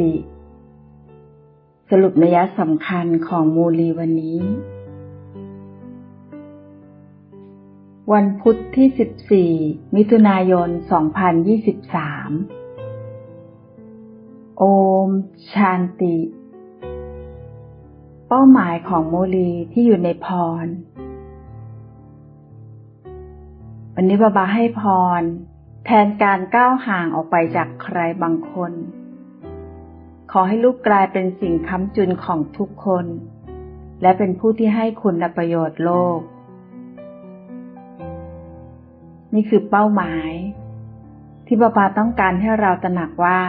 ติ สรุปนัยสำคัญของมูลีวันนี้ วันพุธที่ 14 มิถุนายน 2023 โอม ชาญติ เป้าหมายของโมลีที่อยู่ในพร วันนี้บาบาให้พรแทนการก้าวห่างออกไปจากใครบางคน ขอให้ลูกกลายเป็นสิ่งค้ำจุนของทุกคน และเป็นผู้ที่ให้คุณประโยชน์โลก นี่คือเป้าหมาย ที่บาบาต้องการให้เราตระหนักว่า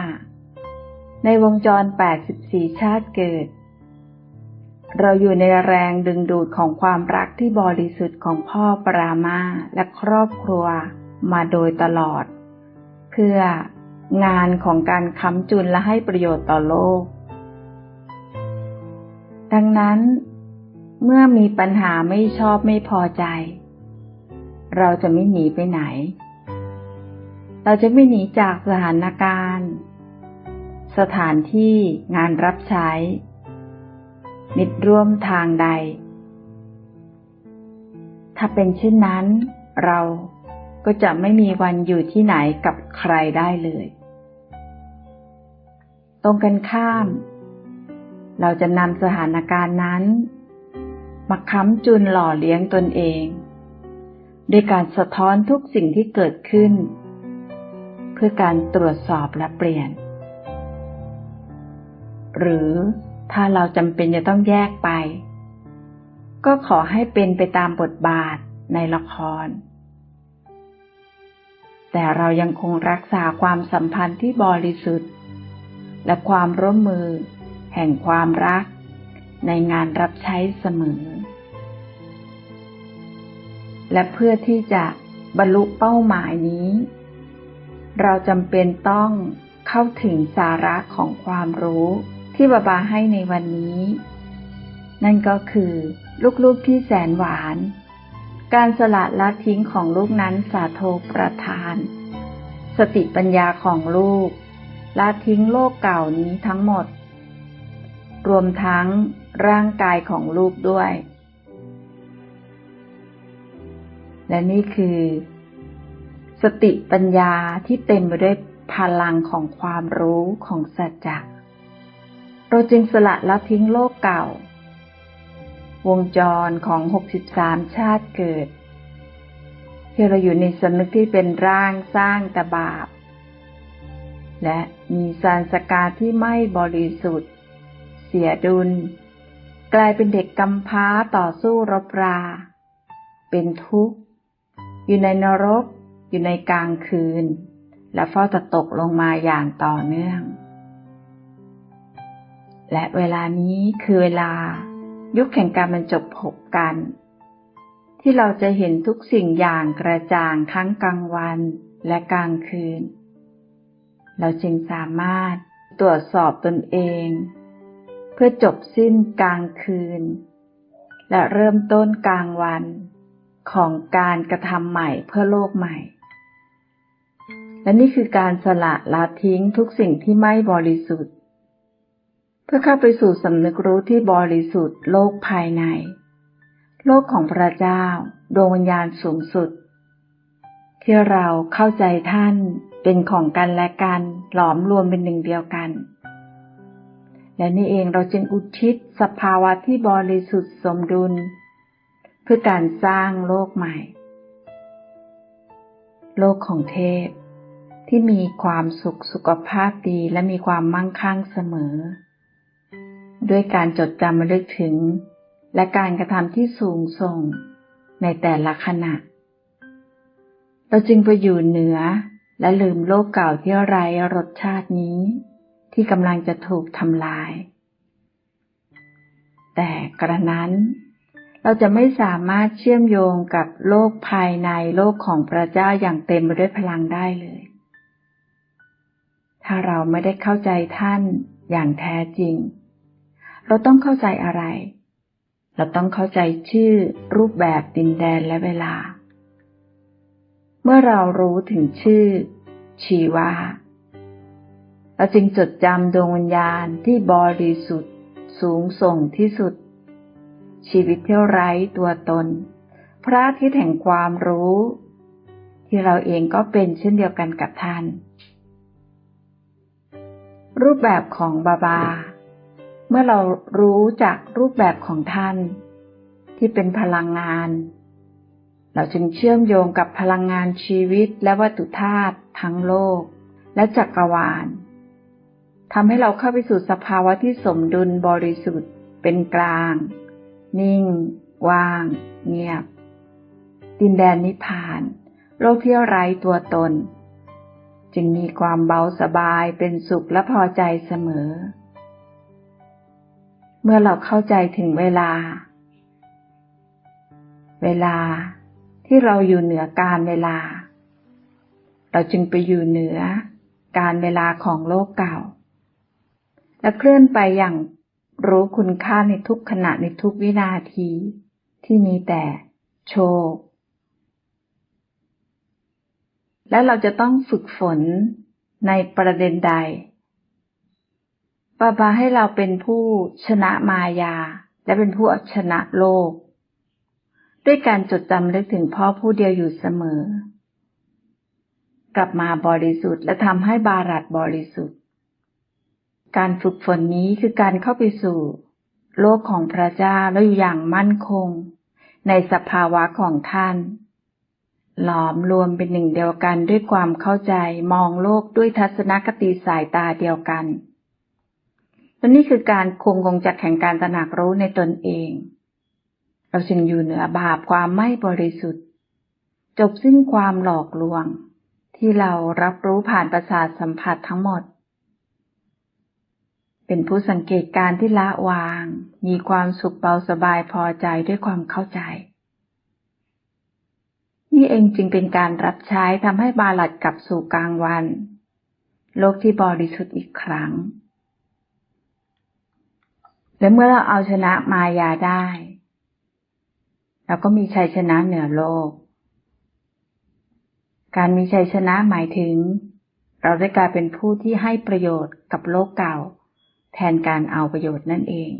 ในวงจร 84 ชาติเกิด เราอยู่ในแรงดึงดูดของความรักที่บริสุทธิ์ของพ่อปรามาและครอบครัวมาโดยตลอด เพื่อ งานของการค้ำจุนและให้ประโยชน์ต่อโลก ดังนั้น เมื่อมีปัญหาไม่ชอบไม่พอใจ เราจะไม่หนีไปไหน เราจะไม่หนีจากสถานการณ์ สถานที่งานรับใช้ มิตรร่วมทางใด ถ้าเป็นเช่นนั้น เรา ก็จะไม่มีวันอยู่ที่ไหนกับใครได้เลย ตรงกันข้าม เราจะนำสถานการณ์นั้น มาค้ำจุนหล่อเลี้ยงตนเองด้วยการสะท้อนทุกสิ่งที่เกิดขึ้น เพื่อการตรวจสอบและเปลี่ยน หรือถ้าเราจำเป็นจะต้องแยกไป ก็ขอให้เป็นไปตามบทบาทในละคร แต่เรายังคงรักษาความสัมพันธ์ที่บริสุทธิ์ และความร่วมมือ แห่งความรัก ในงานรับใช้เสมอ และเพื่อที่จะบรรลุเป้าหมายนี้ เราจำเป็นต้องเข้าถึงสาระของความรู้ที่บาบาให้ในวันนี้ นั่นก็คือลูกๆที่แสนหวาน การสละละทิ้งของลูกนั้นสาโทประทาน สติปัญญาของลูกละทิ้งโลกเก่านี้ทั้งหมด รวมทั้งร่างกายของลูกด้วย และนี่คือ สติปัญญาที่เต็มไปด้วยพลังของความรู้ของสัจจะเราจึงสละละทิ้งโลกเก่า วงจรของ 63 ชาติเกิดที่เราอยู่ในสำนึกที่เป็นร่างสร้างแต่บาปและมีสารสกาที่ไม่บริสุทธิ์ เสียดุล กลายเป็นเด็กกำพร้าต่อสู้รบรา เป็นทุกข์ อยู่ในนรก อยู่ในกลางคืน และเฝ้าจะตกลงมาอย่างต่อเนื่อง และเวลานี้คือเวลา ยุคแห่งการบรรจบพบกัน ที่เราจะเห็นทุกสิ่งอย่างกระจ่างทั้งกลางวันและกลางคืน เราจึงสามารถตรวจสอบตนเอง เพื่อจบสิ้นกลางคืน และเริ่มต้นกลางวันของการกระทำใหม่เพื่อโลกใหม่ และนี่คือการสละละทิ้งทุกสิ่งที่ไม่บริสุทธิ์ เพื่อเข้าไปสู่สำนึกรู้ที่บริสุทธิ์โลกภายใน โลกของพระเจ้า ดวงวิญญาณสูงสุด ที่เราเข้าใจท่านเป็นของกันและกันหลอมรวมเป็นหนึ่งเดียวกัน และนี่เองเราจึงอุทิศสภาวะที่บริสุทธิ์สมดุล เพื่อการสร้างโลกใหม่ โลกของเทพที่มีความสุขสุขภาพดีและมีความมั่งคั่งเสมอ ด้วยการจดจำมาลึกถึง และการกระทำที่สูงส่งในแต่ละขณะ เราจึงไปอยู่เหนือและลืมโลกเก่าที่ไร้รสชาตินี้ ที่กำลังจะถูกทำลาย แต่กระนั้น เราจะไม่สามารถเชื่อมโยงกับโลกภายในโลกของพระเจ้าอย่างเต็มไปด้วยพลังได้เลย ถ้าเราไม่ได้เข้าใจท่านอย่างแท้จริง เราต้องเข้าใจอะไร เราต้องเข้าใจชื่อ รูปแบบดินแดนและเวลา เมื่อเรารู้ถึงชื่อ ชีวาเราจึงจดจำดวงวิญญาณที่บริสุทธิ์ สูงส่งที่สุด ชีวิตเที่ยวไร้ตัวตน พระที่แห่งความรู้ ที่เราเองก็เป็นเช่นเดียวกันกับท่าน รูปแบบของบาบา เมื่อเรารู้จากรูปแบบของท่าน ที่เป็นพลังงาน เราจึงเชื่อมโยงกับพลังงานชีวิตและวัตถุธาตุทั้งโลก และจักรวาลทำให้เราเข้าไปสู่สภาวะที่สมดุลบริสุทธิ์ เป็นกลาง นิ่ง ว่าง เงียบ ดินแดนนิพพาน โลกที่ไร้ตัวตน จึงมีความเบาสบายเป็นสุขและพอใจเสมอ เมื่อเราเข้าใจถึงเวลา เวลาที่เราอยู่เหนือการเวลา เราจึงไปอยู่เหนือการเวลาของโลกเก่า และเคลื่อนไปอย่างรู้คุณค่าในทุกขณะในทุกวินาที ที่มีแต่โชค และเราจะต้องฝึกฝนในประเด็นใด ปาบาให้เราเป็นผู้ชนะมายา และเป็นผู้ชนะโลก ด้วยการจดจำลึกถึงพ่อผู้เดียวอยู่เสมอ กลับมาบริสุทธิ์และทำให้บารัดบริสุทธิ์ การฝึกฝนนี้คือการเข้าไปสู่ โลกของพระเจ้าแล้วอยู่อย่างมั่นคง ในสภาวะของท่านหลอมรวมเป็นหนึ่งเดียวกันด้วยความเข้าใจมองโลกด้วยทัศนคติสายตาเดียวกัน และนี่คือการคงกงจักแห่งการตระหนักรู้ในตนเอง เราจึงอยู่เหนือบาปความไม่บริสุทธิ์ จบสิ้นความหลอกลวง ที่เรารับรู้ผ่านประสาทสัมผัสทั้งหมด เป็นผู้สังเกตการที่ละวาง มีความสุขเบาสบายพอใจด้วยความเข้าใจ นี่เองจึงเป็นการรับใช้ทำให้บาลัดกลับสู่กลางวัน โลกที่บริสุทธิ์อีกครั้ง และเมื่อเราเอาชนะมายาได้ เราก็มีชัยชนะเหนือโลก การมีชัยชนะหมายถึง เราได้กลายเป็นผู้ที่ให้ประโยชน์กับโลกเก่า แทนการเอาประโยชน์นั่นเอง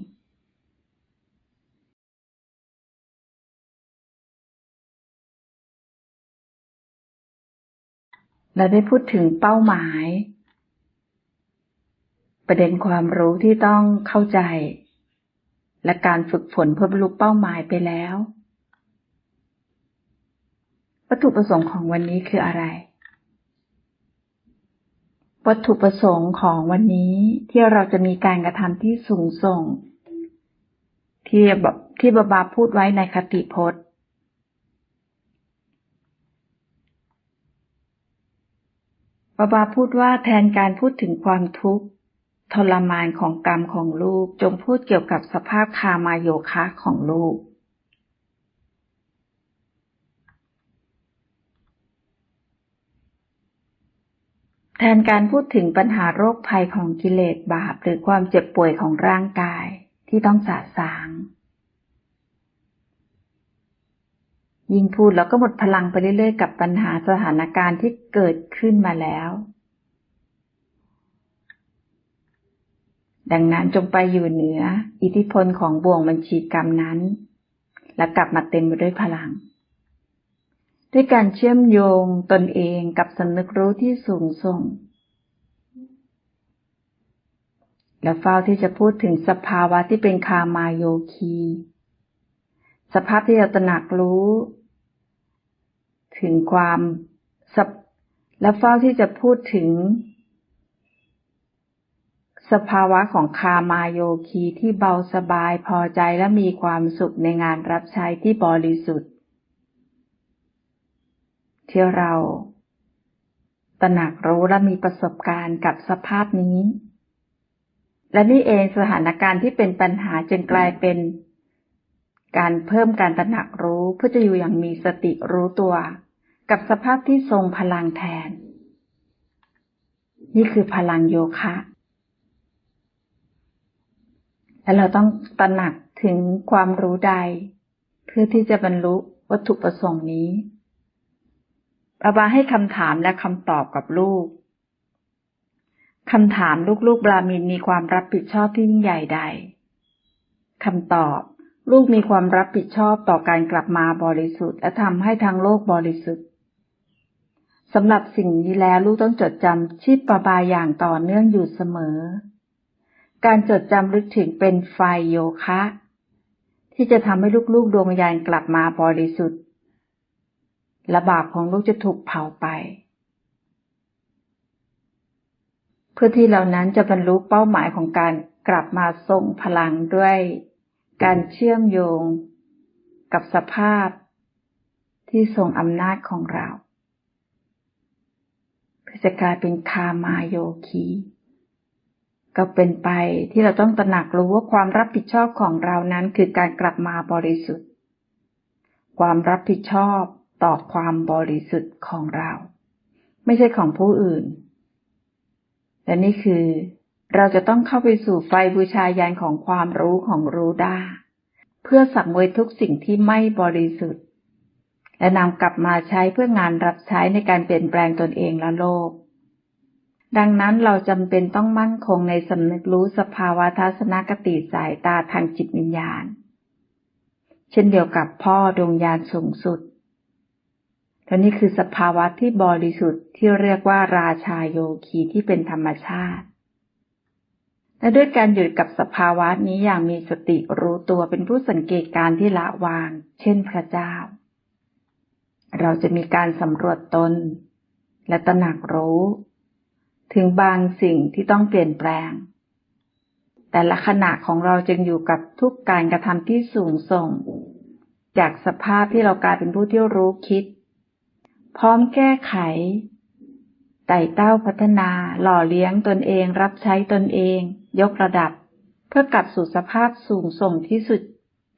เราได้พูดถึงเป้าหมาย ประเด็นความรู้ที่ต้องเข้าใจ และการฝึกฝนเพื่อบรรลุเป้าหมายไปแล้ว วัตถุประสงค์ของวันนี้คืออะไร วัตถุประสงค์ของวันนี้ที่เราจะมีการกระทำที่สูงส่ง ที่ที่บาบาพูดไว้ในคติพจน์บาบาพูดว่าแทนการพูดถึงความทุกข์ ทรมานของกรรมของลูกจงพูดเกี่ยวกับสภาพคามาโยคะของลูก แทนการพูดถึงปัญหาโรคภัยของกิเลสบาปหรือความเจ็บป่วยของร่างกายที่ต้องสะสาง ยิ่งพูดแล้วก็หมดพลังไปเรื่อยๆ กับปัญหาสถานการณ์ที่เกิดขึ้นมาแล้ว ดังนั้นจงไปอยู่เหนือ อิทธิพลของบ่วงบัญชีกรรมนั้น และกลับมาเต็มไปด้วยพลัง ด้วยการเชื่อมโยงตนเองกับสำนึกรู้ที่สูงส่ง และเฝ้าที่จะพูดถึงสภาวะที่เป็นคามาโยคี สภาพที่เราตระหนักรู้ ถึงความและเฝ้าที่จะพูดถึง สภาวะของคามาโยคีที่เบาสบายพอใจและมีความสุขในงานรับใช้ที่บริสุทธิ์ ที่เราตระหนักรู้และมีประสบการณ์กับสภาพนี้ และนี่เองสถานการณ์ที่เป็นปัญหาจึงกลายเป็น การเพิ่มการตระหนักรู้เพื่อจะอยู่อย่างมีสติรู้ตัว กับสภาพที่ทรงพลังแทน นี่คือพลังโยคะ และเราต้องตระหนักถึงความรู้ใด เพื่อที่จะบรรลุวัตถุประสงค์นี้บาบาให้คำถามและคำตอบกับลูกคำถามลูกๆบรามินมีความรับผิดชอบที่ยิ่งใหญ่ใดคำตอบลูกมีความรับผิดชอบต่อการกลับมาบริสุทธิ์และทำให้ทางโลกบริสุทธิ์สำหรับสิ่งนี้แล้วลูกต้องจดจำชีพประบายอย่างต่อเนื่องอยู่เสมอ การจดจำลึกถึงเป็นไฟโยคะ ที่จะทำให้ลูกๆดวงวิญญาณกลับมาบริสุทธิ์และบาปของลูกจะถูกเผาไป เพื่อที่เหล่านั้นจะบรรลุเป้าหมายของการกลับมาทรงพลังด้วย การเชื่อมโยง กับสภาพ ที่ทรงอำนาจของเราเพื่อจะกลายเป็นคามาโยคี ก็เป็นไปที่เราต้องตระหนักรู้ว่าความรับผิดชอบของเรานั้นคือการกลับมาบริสุทธิ์ ความรับผิดชอบต่อความบริสุทธิ์ของเรา ไม่ใช่ของผู้อื่น และนี่คือ เราจะต้องเข้าไปสู่ไฟบูชายันของความรู้ของรู้ได้ เพื่อสังเวยทุกสิ่งที่ไม่บริสุทธิ์ และนำกลับมาใช้เพื่องานรับใช้ในการเปลี่ยนแปลงตนเองและโลก ดังนั้นเราจำเป็นต้องมั่นคงในสำนึกรู้สภาวะทัศนคติสายตาทางจิตวิญญาณ เช่นเดียวกับพ่อดวงญาณสูงสุดและนี่คือสภาวะที่บริสุทธิ์ที่เรียกว่าราชาโยคีที่เป็นธรรมชาติ และด้วยการหยุดกับสภาวะนี้อย่างมีสติรู้ตัวเป็นผู้สังเกตการที่ละวาง เช่นพระเจ้า เราจะมีการสำรวจตน และตระหนักรู้ ถึงบางสิ่งที่ต้องเปลี่ยนแปลง แต่ละขณะของเราจึงอยู่กับทุกการกระทำที่สูงส่ง จากสภาพที่เรากลายเป็นผู้ที่รู้คิด พร้อมแก้ไขไต่เต้าพัฒนาหล่อเลี้ยงตนเอง รับใช้ตนเอง ยกระดับ เพื่อกลับสู่สภาพสูงส่งที่สุด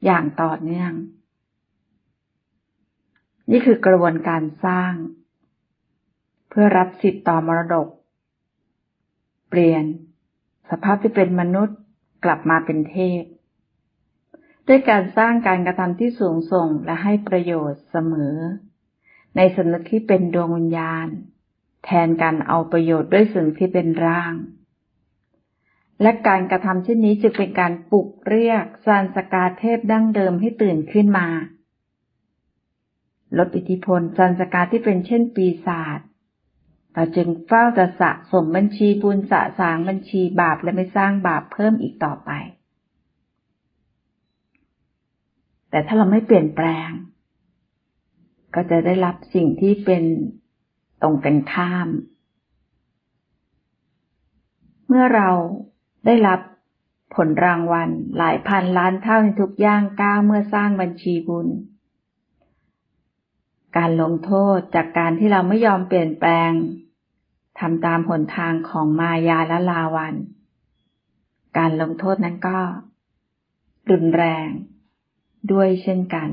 อย่างต่อเนื่อง นี่คือกระบวนการสร้าง เพื่อรับสิทธิ์ต่อมรดก เปลี่ยน สภาพที่เป็นมนุษย์กลับมาเป็นเทพ ด้วยการสร้างการกระทำที่สูงส่งและให้ประโยชน์เสมอ ในสำนึกที่เป็นดวงวิญญาณ แทนการเอาประโยชน์ด้วยสิ่งที่เป็นร่าง และการกระทำเช่นนี้จึงเป็นการปลุกเรียกสารสกาเทพดั้งเดิมให้ตื่นขึ้นมาลดอิทธิพลสารสกาที่เป็นเช่นปีศาจ จึงเฝ้าจะสะสมบัญชีบุญสะสางบัญชีบาปและไม่สร้างบาปเพิ่มอีกต่อไป แต่ถ้าเราไม่เปลี่ยนแปลง ก็จะได้รับสิ่งที่เป็นตรงกันข้าม เมื่อเราได้รับผลรางวัลหลายพันล้านเท่าในทุกย่างก้าวเมื่อสร้างบัญชีบุญ การลงโทษจากการที่เราไม่ยอมเปลี่ยนแปลง ทำตามหนทางของมายาและลาวัน การลงโทษนั้นก็ รุนแรง ด้วยเช่นกัน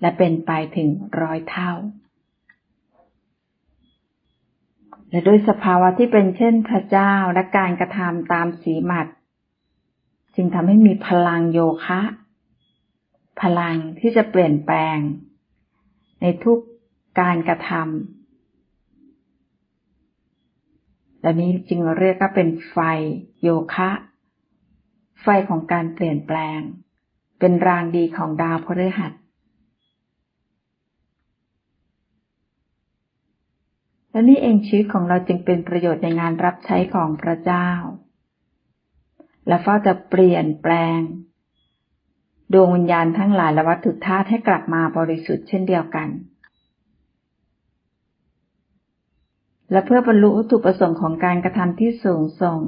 และเป็นไปถึงร้อยเท่า และด้วยสภาวะที่เป็นเช่นพระเจ้าและการกระทำตามสีมัด จึงทำให้มีพลังโยคะ พลังที่จะเปลี่ยนแปลง ในทุกการกระทำ และนี้จึงเรียกว่าเป็นไฟโยคะ ไฟของการเปลี่ยนแปลง เป็นรางดีของดาวพฤหัสและนี่เองชีวิตของเราจึงเป็นประโยชน์ในงานรับใช้ของพระเจ้า และเฝ้าจะเปลี่ยนแปลง ดวงวิญญาณทั้งหลายและวัตถุธาตุให้กลับมาบริสุทธิ์เช่นเดียวกัน และเพื่อบรรลุวัตถุประสงค์ของการกระทำที่สูงส่ง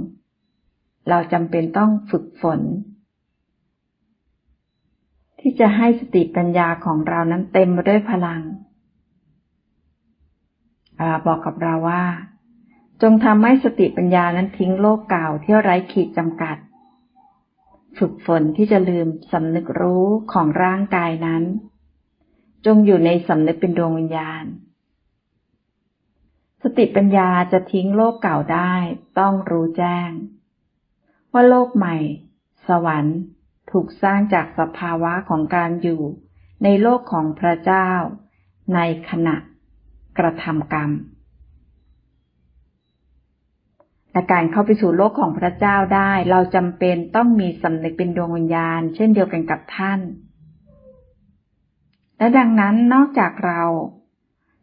เราจำเป็นต้องฝึกฝน ที่จะให้สติปัญญาของเรานั้นเต็มไปด้วยพลังบอกกับเราว่า จงทำให้สติปัญญานั้นทิ้งโลกเก่าที่ไร้ขีดจำกัด ฝึกฝนที่จะลืมสำนึกรู้ของร่างกายนั้น จงอยู่ในสำนึกเป็นดวงวิญญาณ สติปัญญาจะทิ้งโลกเก่าได้ ต้องรู้แจ้ง ว่าโลกใหม่ สวรรค์ ถูกสร้างจากสภาวะของการอยู่ ในโลกของพระเจ้า ในขณะ กระทำกรรมและการเข้าไปสู่โลกของพระเจ้าได้ เราจำเป็นต้องมีสำนึกเป็นดวงวิญญาณ เช่นเดียวกันกับท่าน และดังนั้นนอกจากเรา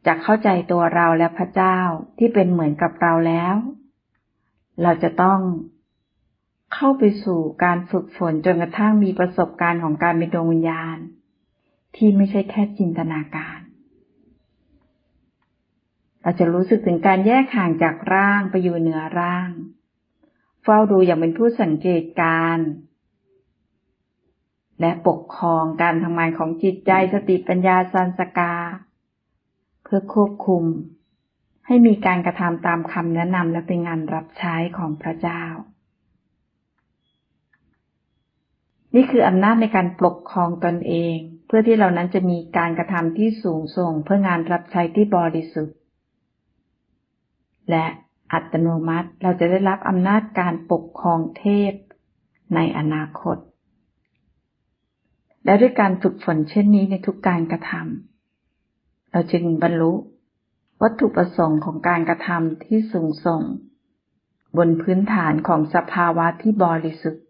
จะเข้าใจตัวเราและพระเจ้าที่เป็นเหมือนกับเราแล้ว เราจะต้องเข้าไปสู่การฝึกฝนจนกระทั่งมีประสบการณ์ของการเป็นดวงวิญญาณ ที่ไม่ใช่แค่จินตนาการ เราจะรู้สึกถึงการแยกห่างจากร่างไปอยู่เหนือร่าง เฝ้าดูอย่างเป็นผู้สังเกตการและปกครองการทำงานของจิตใจสติปัญญาสันสกา เพื่อควบคุม ให้มีการกระทำตามคำแนะนำและเป็นงานรับใช้ของพระเจ้า นี่คืออำนาจในการปกครองตนเอง เพื่อที่เรานั้นจะมีการกระทำที่สูงส่งเพื่องานรับใช้ที่บริสุทธิ์ และอัตโนมัติเราจะได้รับอำนาจการปกครองเทพในอนาคต และด้วยการฝึกฝนเช่นนี้ในทุกการกระทำ เราจึงบรรลุ วัตถุประสงค์ของการกระทำที่สูงส่ง บนพื้นฐานของสภาวะที่บริสุทธิ์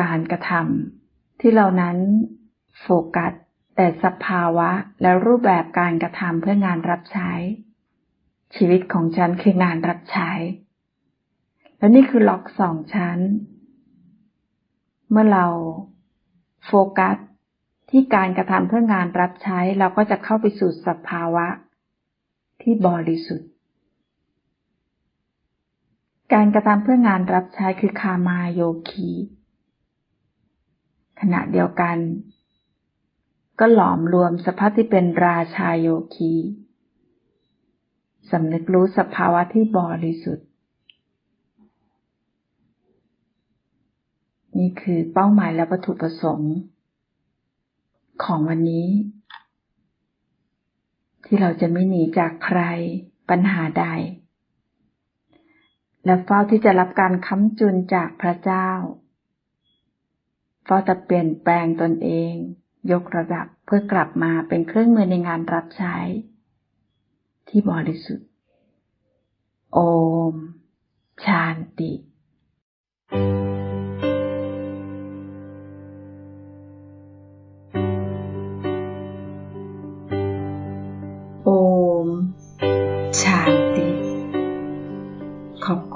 การกระทำที่เรานั้นโฟกัสแต่สภาวะและรูปแบบการกระทำเพื่องานรับใช้ ชีวิตของฉันคืองานรับใช้ และนี่คือล็อกสองชั้น เมื่อเราโฟกัส ที่การกระทำเพื่องานรับใช้เราก็จะเข้าไปสู่สภาวะ ที่บริสุทธิ์ การกระทำเพื่องานรับใช้คือคามาโยคี ขณะเดียวกัน ก็หลอมรวมสภาพที่เป็นราชาโยคีสำนึกรู้สภาวะที่บริสุทธิ์ นี่คือเป้าหมายและวัตถุประสงค์ ของวันนี้ ที่เราจะไม่หนีจากใครปัญหาใด และเฝ้าที่จะรับการค้ำจุนจากพระเจ้าเฝ้าจะเปลี่ยนแปลงตนเอง ยกระดับเพื่อกลับมาเป็นเครื่องมือในงานรับใช้ ที่บริสุทธิ์ โอม ชานติโอ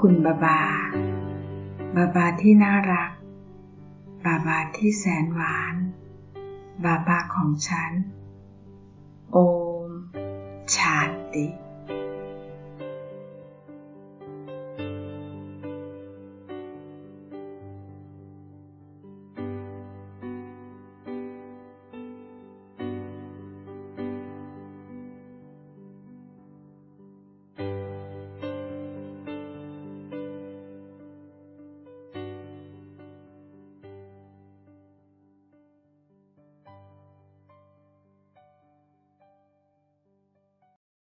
คุณบาบา บาบาที่น่ารัก บาบาที่แสนหวาน บาบาของฉัน โอม ชาติ